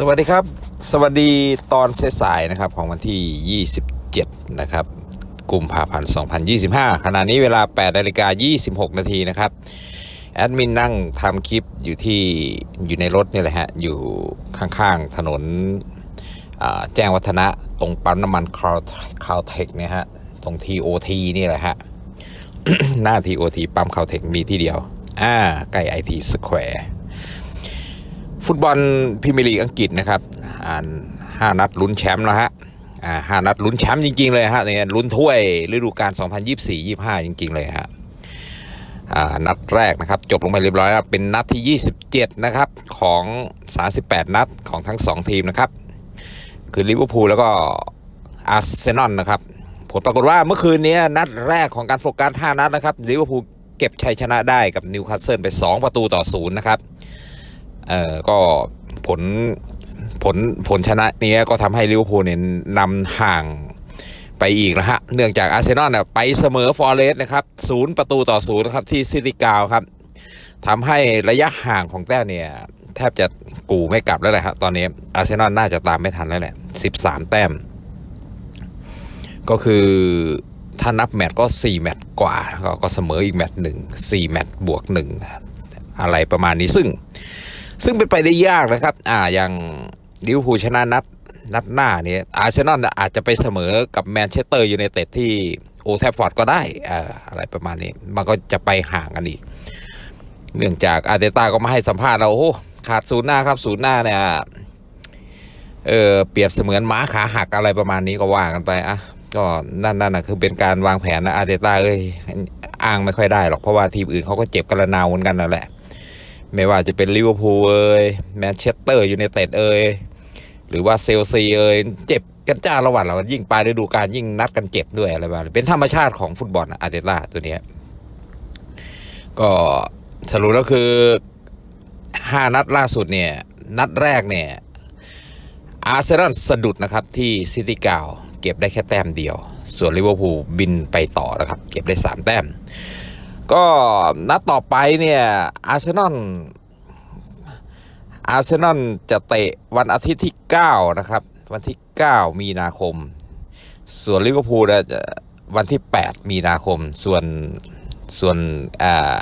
สวัสดีครับ สวัสดีตอนสายๆนะครับของวันที่ 27 นะครับกุมภาพันธ์2025 ขณะนี้เวลา8นาฬิกา26 นาทีนะครับ แอดมินนั่งทำคลิปอยู่ที่อยู่ในรถนี่แหละฮะ อยู่ข้างๆ ถนนแจ้งวัฒนะตรงปั๊มน้ำมันคาวคาวเทคเนี่ยฮะ ตรง TOT นี่แหละฮะ หน้า TOT ปั๊มคาวเทคมีที่เดียว อ่าใกล้ IT Square ฟุตบอลพรีเมียร์ลีกอังกฤษนะครับอ่านห้านัดลุ้นแชมป์แล้วฮะอ่าห้านัดลุ้นแชมป์จริง ๆ เลยฮะเนี่ยลุ้นถ้วยฤดูกาล 2024-25 จริง ๆ เลยฮะอ่านัดแรกนะครับจบลงไปเรียบร้อยแล้วเป็นนัดที่ 27 นะครับของ 38 นัดของทั้ง 2 ทีมนะครับ คือลิเวอร์พูลแล้วก็อาร์เซนอลนะครับ ผลปรากฏว่าเมื่อคืนนี้นัดแรกของการโฟกัส 5 นัดนะครับลิเวอร์พูลเก็บชัยชนะได้กับนิวคาสเซิลไป 2 ประตูต่อศูนย์นะครับ เออก็ผลผลผลชนะนี้ก็ทำให้ลิเวอร์พูลเนี่ยนำห่างไปอีกนะฮะ เนื่องจากอาร์เซนอลเนี่ยไปเสมอฟอร์เรสนะครับศูนย์ประตูต่อศูนย์นะครับที่ซิติกาวครับทำให้ระยะห่างของแต้มเนี่ย แทบจะกูไม่กลับแล้วแหละครับตอนนี้อาร์เซนอลน่าจะตามไม่ทันแล้วแหละ 13 แต้ม ก็คือถ้านับแมตช์ก็ 4 แมตช์กว่า ก็ก็เสมออีกแมตช์หนึ่ง4แมตช์บวก 1 อะไรประมาณนี้ซึ่ง ซึ่งเป็นไปได้ยากนะครับ อ่าอย่างลิเวอร์พูลชนะนัดนัดหน้าเนี่ยอาร์เซนอลอาจจะไปเสมอกับแมนเชสเตอร์ยูไนเต็ดที่โอแทฟฟอร์ดก็ได้อ่าอะไรประมาณนี้ มันก็จะไปห่างกันอีก เนื่องจากอาร์เตต้าก็มาให้สัมภาษณ์เราโอ้ขาดศูนย์หน้าครับศูนย์หน้าเนี่ยเออเปรียบเสมือนม้าขาหักอะไรประมาณนี้ก็ว่ากันไปอะก็นั่นนั่นนะคือเป็นการวางแผนนะอาร์เตต้าเอ้ยอ้างไม่ค่อยได้หรอกเพราะว่าทีมอื่นเขาก็เจ็บกระนาวเหมือนกันนั่นแหละ ไม่ว่าจะเป็นลิเวอร์พูลเอ่ยแมนเชสเตอร์ยูไนเต็ดเอ่ยหรือว่าเซลซีเอ่ยเจ็บกันจ้าละหวันละวันยิ่งปลายฤดูกาลยิ่งนัดกันเจ็บด้วยอะไรแบบนี้เป็นธรรมชาติของฟุตบอลนะอาร์เตต้าตัวเนี้ยก็สรุปแล้วคือ 5 นัดล่าสุดเนี่ย นัดแรกเนี่ยอาร์เซนอลสะดุดนะครับที่ซิตี้กาวเก็บได้แค่แต้มเดียว ส่วนลิเวอร์พูลบินไปต่อนะครับ เก็บได้ 3 แต้ม ก็นัดต่อไปเนี่ยอาร์เซนอลอาร์เซนอลจะเตะวันอาทิตย์ที่ 9 นะครับ วันที่ 9 มีนาคม ส่วนลิเวอร์พูลนะจะวันที่ 8 มีนาคม ส่วนส่วนอ่า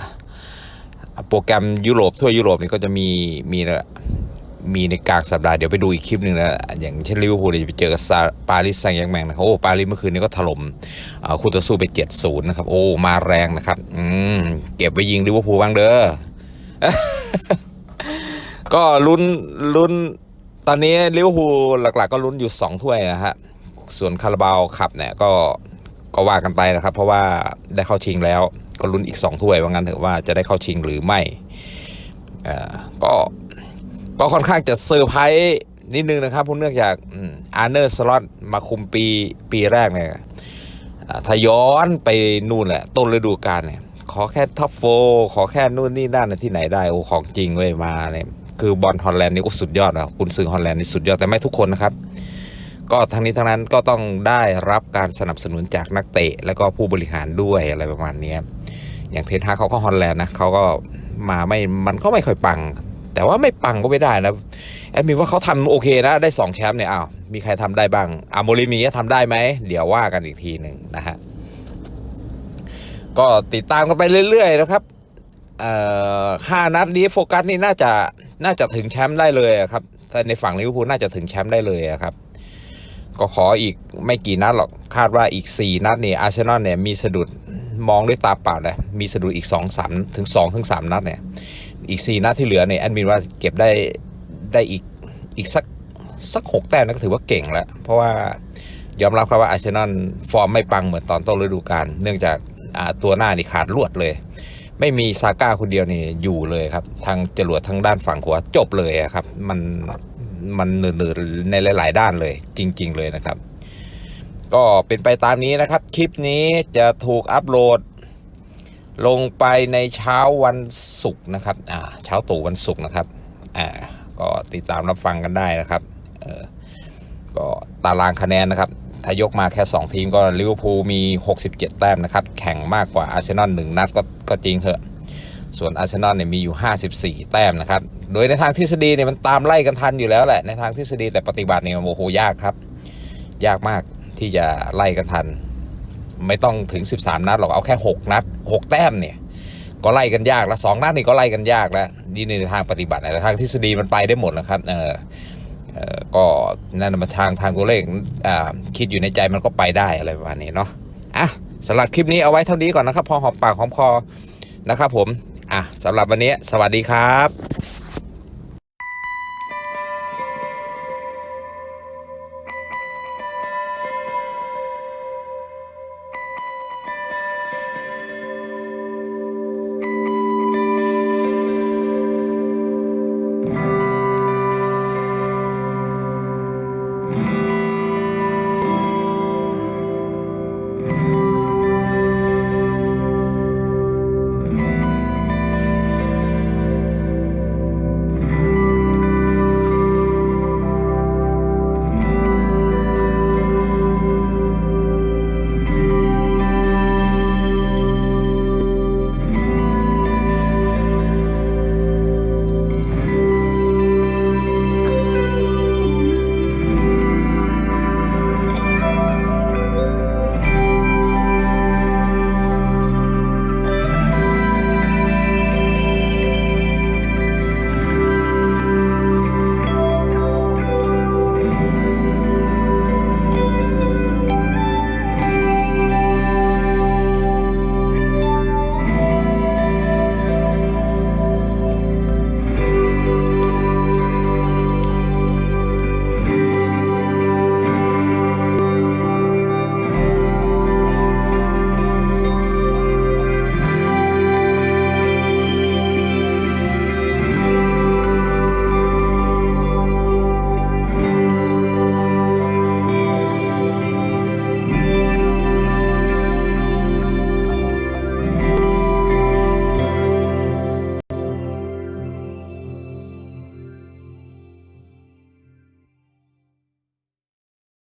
โปรแกรมยุโรปทั่วยุโรปนี่ก็จะมีมีนะ มีในกลางสัปดาห์เดี๋ยวไปดูอีกคลิปหนึ่งนะอย่างเช่นลิเวอร์พูลเนี่ยจะไปเจอกับปารีสแซงต์แยงแมงนะครับโอ้ปารีสเมื่อคืนนี้ก็ถล่มอ่าคู่ต่อสู้ไป7-0นะครับโอ้มาแรงนะครับอืมเก็บไปยิงลิเวอร์พูลบ้างเด้อก็ลุ้นลุ้นตอนนี้ลิเวอร์พูลหลัก ๆ ก็ลุ้นอยู่ 2 ถ้วยนะฮะส่วนคาราบาวขับเนี่ยก็ก็ว่ากันไปนะครับ เพราะว่าได้เข้าชิงแล้ว ก็ลุ้นอีก 2 ถ้วยว่างั้นเถอะว่าจะได้เข้าชิงหรือไม่อ่อก็ ก็ค่อนข้างจะเซอร์ไพรส์นิดนึงนะครับเพราะเนื่องจากอาร์เนอร์สล็อตมาคุมปีปีแรกเนี่ยอ่าถ้าย้อนไปนู่นแหละ ต้นฤดูกาลเนี่ย ขอแค่ท็อปโฟขอแค่นู่นนี่นั่นที่ไหนได้โอ้ของจริงเว้ยมาเนี่ยคือบอลฮอลแลนด์นี่ก็สุดยอดอะกุนซือฮอลแลนด์นี่สุดยอดแต่ไม่ทุกคนนะครับ ก็ทั้งนี้ทั้งนั้นก็ต้องได้รับการสนับสนุนจากนักเตะ แล้วก็ผู้บริหารด้วยอะไรประมาณนี้อย่างเทนฮาเขาก็ฮอลแลนด์นะเขาก็มาไม่มันก็ไม่ค่อยปัง แต่ว่าไม่ปังก็ไม่ได้นะแอดมินว่าเขาทำโอเคนะ ได้สองแชมป์เนี่ยอ้าวมีใครทำได้บ้างอาโมริมีจะทำได้ไหม เดี๋ยวว่ากันอีกทีหนึ่งนะฮะ ก็ติดตามกันไปเรื่อย ๆ นะครับเอ่อห้านัดนี้โฟกัสนี่น่าจะน่าจะถึงแชมป์ได้เลยครับถ้าในฝั่งลิเวอร์พูลน่าจะถึงแชมป์ได้เลยครับ ก็ขออีกไม่กี่นัดหรอกคาดว่าอีก 4 นัดนี่อาร์เซนอลเนี่ยมีสะดุดมองด้วยตาเปล่าเลยมีสะดุดอีก 2 3 ถึง 2 ถึง 3 นัดเนี่ย อีก 4 นัดที่เหลือเนี่ยแอดมินว่าเก็บได้ได้อีกอีกสักสักหกแต้มนั่นก็ถือว่าเก่งแล้ว เพราะว่ายอมรับครับว่าอาร์เซนอลฟอร์มไม่ปังเหมือนตอนต้นฤดูกาลเนื่องจากตัวหน้านี่ขาดลวดเลย ไม่มีซาก้าคนเดียวนี่อยู่เลยครับ ทางจรวดทางด้านฝั่งขวาจบเลยครับ มันมันเหนื่อยๆในหลาย ๆ ด้านเลย จริง ๆ เลยนะครับ ก็เป็นไปตามนี้นะครับ คลิปนี้จะถูกอัปโหลด ลงไปในเช้าวันศุกร์นะครับอ่าเช้าตู่วันศุกร์นะครับอ่าก็ติดตามรับฟังกันได้นะครับเออก็ตารางคะแนนนะครับ ถ้ายกมาแค่ 2 ทีมก็ลิเวอร์พูลมี 67 แต้มนะครับ แข่งมากกว่าอาร์เซนอลหนึ่งนัดก็ก็จริงเหอะ ส่วนอาร์เซนอลเนี่ยมีอยู่ 54 แต้มนะครับ โดยในทางทฤษฎีเนี่ยมันตามไล่กันทันอยู่แล้วแหละ ในทางทฤษฎีแต่ปฏิบัติเนี่ยโอ้โหยากครับ ยากมากที่จะไล่กันทัน ไม่ต้องถึง 13 นัดหรอกเอาแค่ 6 นัด 6 แต้มเนี่ยก็ไล่กันยากแล้วสองนัดนี่ก็ไล่กันยากแล้วนี่ในทางปฏิบัติแต่ทางทฤษฎีมันไปได้หมดนะครับเออก็นั่นนะมาทางทางตัวเลขอ่าคิดอยู่ในใจมันก็ไปได้อะไรประมาณนี้เนาะอะสำหรับคลิปนี้เอาไว้เท่านี้ก่อนนะครับ พอหอมปากหอมคอนะครับผมอะสำหรับวันนี้สวัสดีครับ